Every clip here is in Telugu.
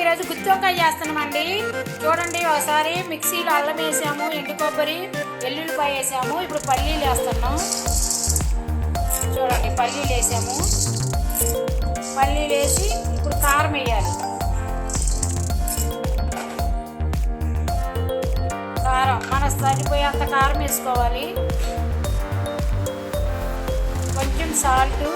ఈరోజు గుత్తొక్కాయ చేస్తున్నామండి. చూడండి ఒకసారి మిక్సీలో అల్లం వేసాము ఎండు కొబ్బరి వెల్లుల్లిపాయ వేసాము ఇప్పుడు పల్లీలు వేస్తున్నాం. చూడండి పల్లీలు వేసాము. పల్లీలు వేసి ఇప్పుడు కారం వేయాలి. కారం మన సరిపోయేంత కారం వేసుకోవాలి. కొంచెం సాల్టు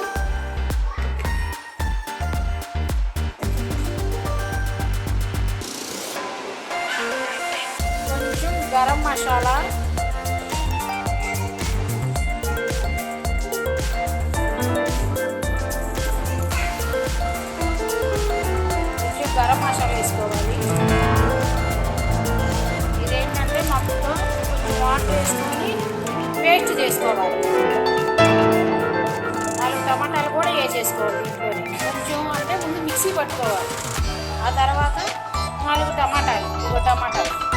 మసాలా. కొంచెం గరం మసాలా వేసుకోవాలి. ఇదేంటంటే మొత్తం కొంచెం వాటర్ వేసుకొని పేస్ట్ చేసుకోవాలి. నాలుగు టమాటాలు కూడా వేసేసుకోవాలి ఇంట్లోనే. కొంచెం అంటే ముందు మిక్సీ పట్టుకోవాలి. ఆ తర్వాత నాలుగు టమాటాలు ఒక టమాటాలు.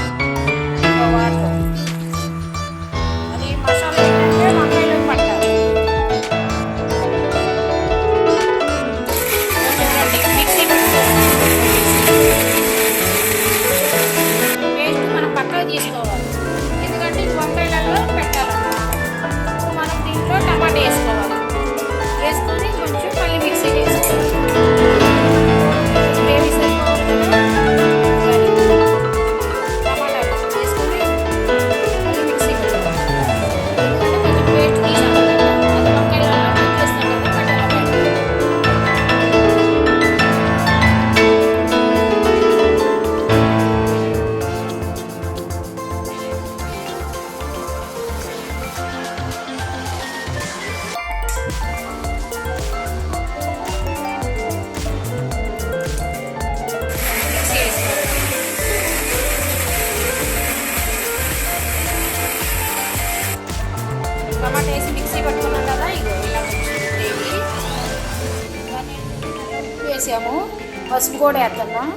వేసాము పసుపు కూడా వేస్తున్నాం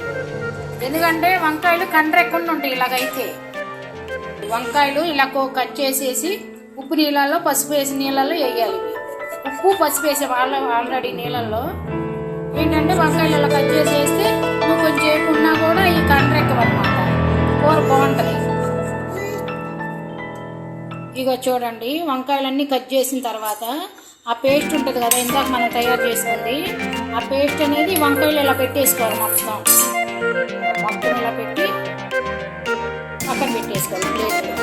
ఎందుకంటే వంకాయలు కండ్రెక్కకుండా ఉంటాయి ఇలాగైతే. వంకాయలు ఇలా కో- కట్ చేసేసి ఉప్పు నీళ్ళల్లో పసుపు వేసి నీళ్ళల్లో వేయాలి. ఉప్పు పసుపు వేసే వాళ్ళ ఆల్రెడీ నీళ్ళల్లో. ఏంటంటే వంకాయలు ఇలా కట్ చేసి వేస్తే నువ్వు కొంచెం ఉన్నా కూడా ఈ కండ్రెక్కవన్నమాట. కూర బాగుంటుంది. ఇగో చూడండి వంకాయలన్నీ కట్ చేసిన తర్వాత ఆ పేస్ట్ ఉంటుంది కదా ఇందాక మనం తయారు చేసుకుంది ఆ పేస్ట్ అనేది వంకాయలు ఇలా పెట్టేసుకోవాలి మొత్తం? మొత్తం ఇలా పెట్టి పక్కన పెట్టేసుకోవాలి. ప్లేట్లో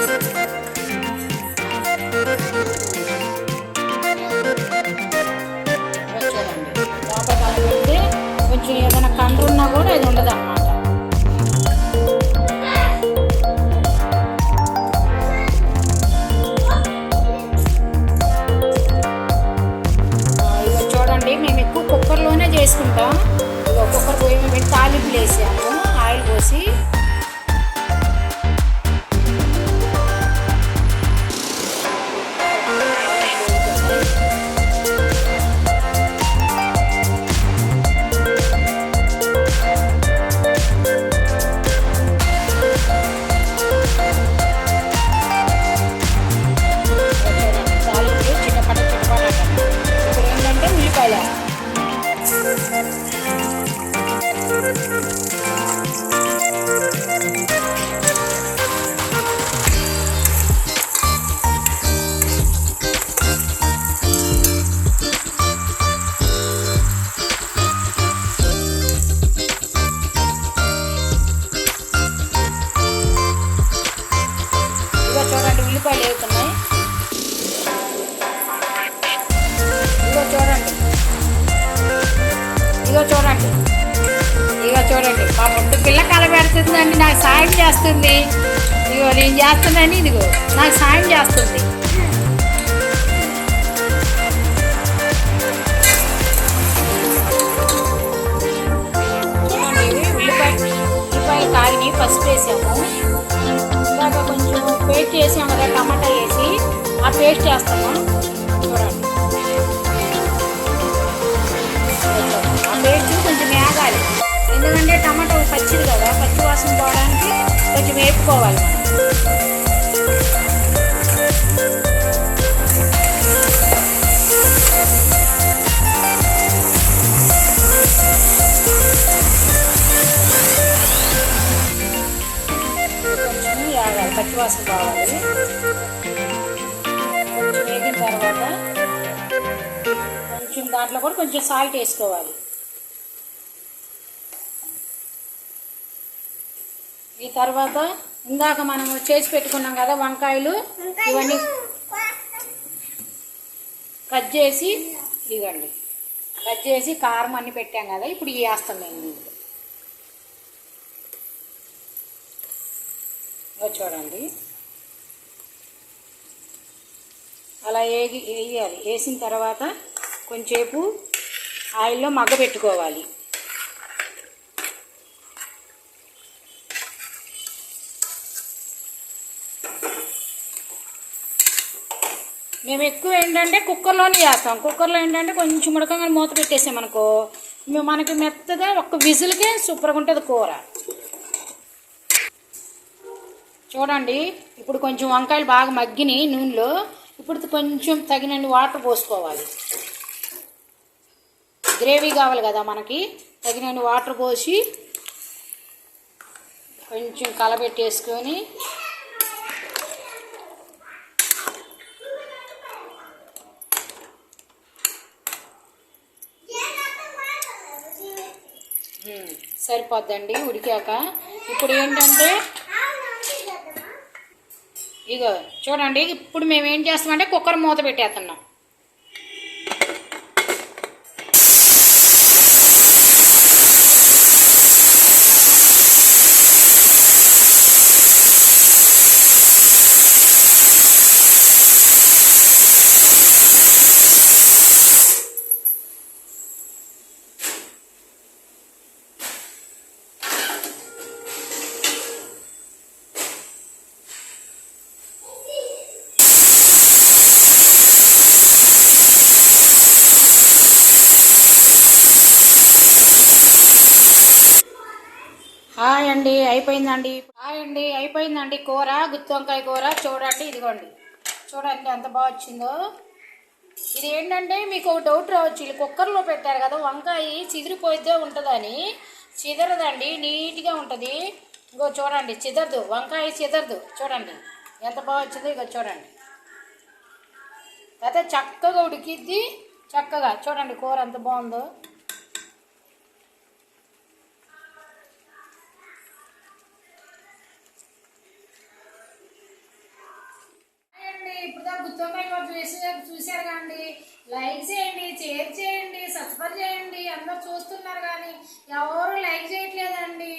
కుక్కర్లోనే చేసుకుంటాం ఇగో కుక్కర్ పొయ్యి మీద పెట్టి తాలింపులు వేసాము ఆయిల్ పోసి ఇదిగో చూడండి మా ముందు పిల్ల కలబెడుతుందండి నాకు సాయం చేస్తుంది. ఇదిగో నేను చేస్తున్నాను ఇదిగో నాకు సాయం చేస్తుంది. ఉల్లిపాయలు కాగిని పసుపు వేసాము. ఇందాక కొంచెం పేస్ట్ చేసాము కదా టమాటా వేసి ఆ పేస్ట్ చేస్తాము. చూడండి. ఆ పేస్ట్ కొంచెం వేగాలి కలుపుకోవాలి మనం. పచ్చివాసన కావాలి. కొంచెం వేగిన తర్వాత కొంచెం దాంట్లో కూడా కొంచెం సాల్ట్ వేసుకోవాలి. ఈ తర్వాత ఇందాక మనం చేసి పెట్టుకున్నాం కదా వంకాయలు ఇవన్నీ కట్ చేసి ఇవ్వండి. కట్ చేసి కారం అన్ని పెట్టాం కదా ఇప్పుడు ఇవి వేస్తాం మేము దీంట్లో చూడండి. అలా వేగి వేయాలి. వేసిన తర్వాత కొంచెంసేపు ఆయిల్లో మగ్గ పెట్టుకోవాలి. మేము ఎక్కువ ఏంటంటే కుక్కర్లోనే చేస్తాం. కుక్కర్లో ఏంటంటే కొంచెం ఉడకంగా మూత పెట్టేసాం అనుకో మేము మనకి మెత్తగా ఒక్క విజిల్కే సూపర్గా ఉంటుంది కూర. చూడండి ఇప్పుడు కొంచెం వంకాయలు బాగా మగ్గినాయి నూనెలో. ఇప్పుడు కొంచెం తగినన్ని వాటర్ పోసుకోవాలి. గ్రేవీ కావాలి కదా మనకి తగినన్ని వాటర్ పోసి కొంచెం కలబెట్టేసుకొని సరిపోద్దండి ఉడికాక. ఇప్పుడు ఏంటంటే ఇగో చూడండి ఇప్పుడు మేము ఏం చేస్తామంటే కుక్కర్ మూత పెట్టేస్తున్నాం హాయ్ అండి అయిపోయిందండి. హాయ్ అండి అయిపోయిందండి కూర గుత్తి వంకాయ కూర. చూడండి ఇదిగోండి. చూడండి ఎంత బాగా వచ్చిందో. ఇది ఏంటంటే మీకు ఒక డౌట్ రావచ్చు. వీళ్ళు కుక్కర్లో పెట్టారు కదా వంకాయ చిదిరిపోయిద్దే ఉంటుందని. చిదరదండి నీట్గా ఉంటుంది. ఇంకో చూడండి చిదరదు. వంకాయ చిదరదు. చూడండి ఎంత బాగా వచ్చిందో ఇగో చూడండి. అయితే చక్కగా ఉడికిద్ది. చక్కగా. చూడండి కూర ఎంత బాగుందో. గుత్తొంకాయ రికార్డు చూసి చూశారు కానీ లైక్ చేయండి షేర్ చేయండి సబ్స్క్రైబ్ చేయండి. అందరు చూస్తున్నారు కానీ ఎవరు లైక్ చేయట్లేదండి.